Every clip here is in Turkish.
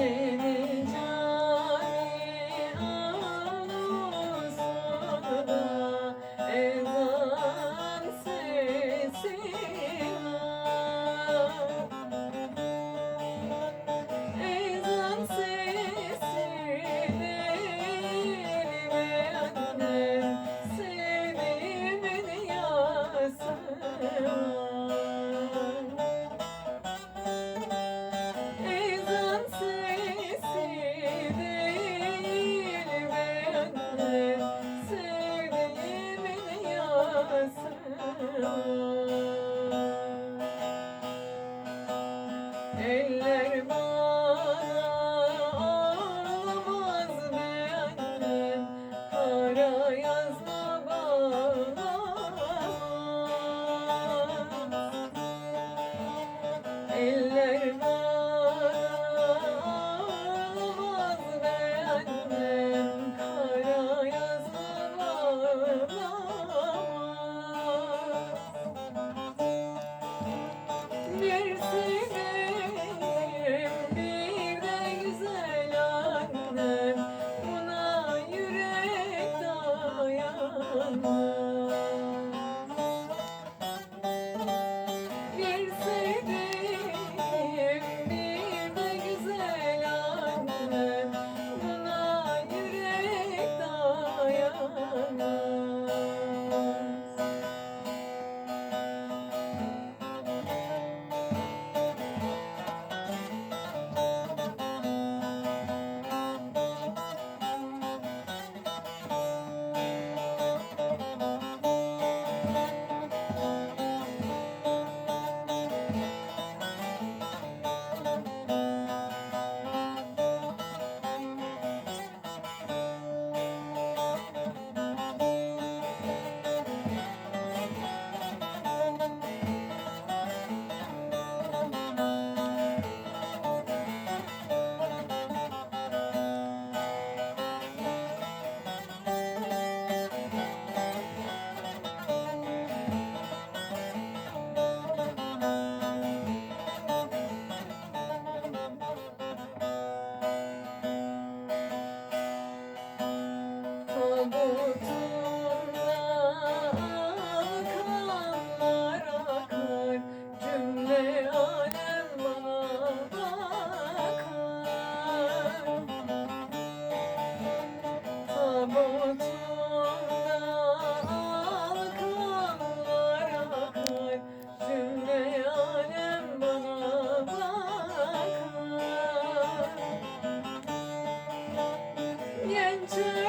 yeah.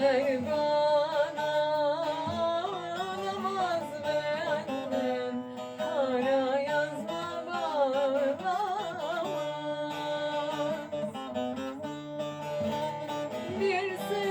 Eller bana Kara yazma bağlamaz. Bir sevdiğim